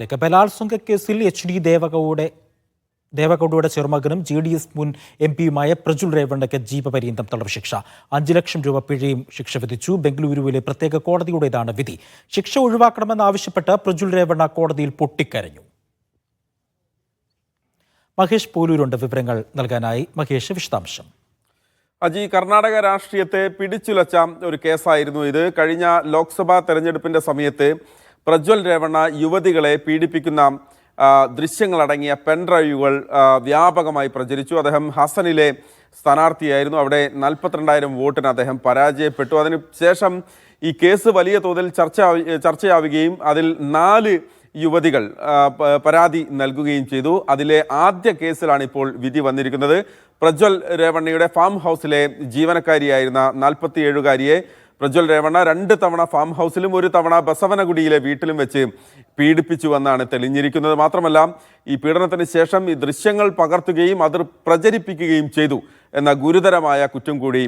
ഇതൊക്കെ ബലാത്സംഗ കേസിൽ എച്ച് ഡി ദേവഗൌഡെ ദേവഗൌഡയുടെ ചെറുമകനും ജെ ഡി എസ് മുൻ എം പിയുമായ പ്രജുൽ രേവണ്ണയ്ക്ക് ജീവപര്യന്തം തടവ് ശിക്ഷ. അഞ്ച് ലക്ഷം രൂപ പിഴയും ശിക്ഷ വിധിച്ചു. ബംഗളൂരുവിലെ പ്രത്യേക കോടതിയുടേതാണ് വിധി. ശിക്ഷ ഒഴിവാക്കണമെന്നാവശ്യപ്പെട്ട് പ്രജുൽ രേവണ്ണ കോടതിയിൽ പൊട്ടിക്കരഞ്ഞു. മഹേഷ് പോലൂരുണ്ട് വിവരങ്ങൾ നൽകാനായി. മഹേഷ് വിശദാംശം. അജി കർണാടക രാഷ്ട്രീയത്തെ പിടിച്ചുലച്ച ഒരു കേസായിരുന്നു ഇത്. കഴിഞ്ഞ ലോക്സഭാ തെരഞ്ഞെടുപ്പിന്റെ സമയത്ത് പ്രജ്വൽ രേവണ്ണ യുവതികളെ പീഡിപ്പിക്കുന്ന ദൃശ്യങ്ങളടങ്ങിയ പെൻഡ്രൈവുകൾ വ്യാപകമായി പ്രചരിച്ചു. അദ്ദേഹം ഹസനിലെ സ്ഥാനാർത്ഥിയായിരുന്നു. അവിടെ നാൽപ്പത്തിരണ്ടായിരം വോട്ടിന് അദ്ദേഹം പരാജയപ്പെട്ടു. അതിനുശേഷം ഈ കേസ് വലിയ തോതിൽ ചർച്ച ചർച്ചയാവുകയും അതിൽ നാല് യുവതികൾ പരാതി നൽകുകയും ചെയ്തു. അതിലെ ആദ്യ കേസിലാണ് ഇപ്പോൾ വിധി വന്നിരിക്കുന്നത്. പ്രജ്വൽ രേവണ്ണയുടെ ഫാം ഹൗസിലെ ജീവനക്കാരിയായിരുന്ന നാൽപ്പത്തിയേഴുകാരിയെ പ്രജ്വൽ രേവണ്ണ രണ്ട് തവണ ഫാം ഹൗസിലും ഒരു തവണ ബസവനഗുഡിയിലെ വീട്ടിലും വെച്ച് പീഡിപ്പിച്ചു പീഡിപ്പിച്ചുവെന്നാണ് തെളിഞ്ഞിരിക്കുന്നത്. മാത്രമല്ല ഈ പീഡനത്തിന് ശേഷം ഈ ദൃശ്യങ്ങൾ പകർത്തുകയും അത് പ്രചരിപ്പിക്കുകയും ചെയ്തു എന്ന ഗുരുതരമായ കുറ്റം കൂടി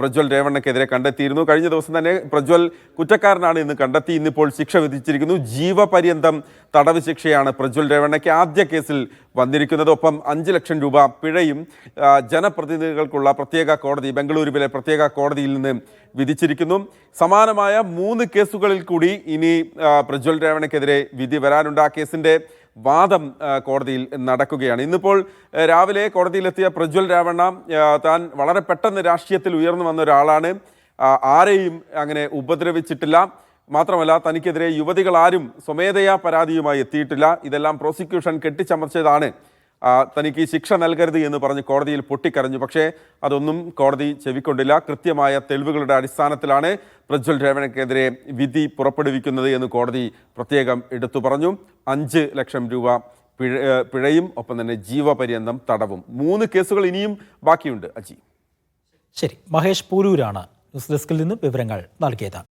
പ്രജ്വൽ രേവണ്ണയ്ക്കെതിരെ കണ്ടെത്തിയിരുന്നു. കഴിഞ്ഞ ദിവസം തന്നെ പ്രജ്വൽ കുറ്റക്കാരനാണ് ഇന്ന് കണ്ടെത്തി. ഇന്നിപ്പോൾ ശിക്ഷ വിധിച്ചിരിക്കുന്നു. ജീവപര്യന്തം തടവ് ശിക്ഷയാണ് പ്രജ്വൽ രേവണ്ണയ്ക്ക് ആദ്യ കേസിൽ വന്നിരിക്കുന്നത്. ഒപ്പം അഞ്ച് ലക്ഷം രൂപ പിഴയും ജനപ്രതിനിധികൾക്കുള്ള പ്രത്യേക കോടതി ബംഗളൂരുവിലെ പ്രത്യേക കോടതിയിൽ നിന്ന് വിധിച്ചിരിക്കുന്നു. സമാനമായ മൂന്ന് കേസുകളിൽ കൂടി ഇനി പ്രജ്വൽ രേവണയ്ക്കെതിരെ വിധി വരാനുണ്ട്. ആ കേസിന്റെ വാദം കോടതിയിൽ നടക്കുകയാണ്. ഇന്നിപ്പോൾ രാവിലെ കോടതിയിലെത്തിയ പ്രജ്വൽ രാവണ്ണ താൻ വളരെ പെട്ടെന്ന് രാഷ്ട്രീയത്തിൽ ഉയർന്നു വന്ന ഒരാളാണ്. ആരെയും അങ്ങനെ ഉപദ്രവിച്ചിട്ടില്ല. മാത്രമല്ല തനിക്കെതിരെ യുവതികൾ ആരും സ്വമേധയാ പരാതിയുമായി എത്തിയിട്ടില്ല. ഇതെല്ലാം പ്രോസിക്യൂഷൻ കെട്ടിച്ചമർച്ചതാണ് തനിക്ക് ശിക്ഷ നൽകരുത് എന്ന് പറഞ്ഞ് കോടതിയിൽ പൊട്ടിക്കരഞ്ഞു. പക്ഷേ അതൊന്നും കോടതി ചെവിക്കൊണ്ടില്ല. കൃത്യമായ തെളിവുകളുടെ അടിസ്ഥാനത്തിലാണ് പ്രജ്വൽ രേവണക്കെതിരെ വിധി പുറപ്പെടുവിക്കുന്നത് എന്ന് കോടതി പ്രത്യേകം എടുത്തു പറഞ്ഞു. അഞ്ച് ലക്ഷം രൂപ പിഴ പിഴയും ഒപ്പം തന്നെ ജീവപര്യന്തം തടവും. മൂന്ന് കേസുകൾ ഇനിയും ബാക്കിയുണ്ട്. അജി. ശരി. മഹേഷ് പൂരൂരാണ്. ന്യൂസ് ഡെസ്കിൽ നിന്ന് വിവരങ്ങൾ നൽകിയത്.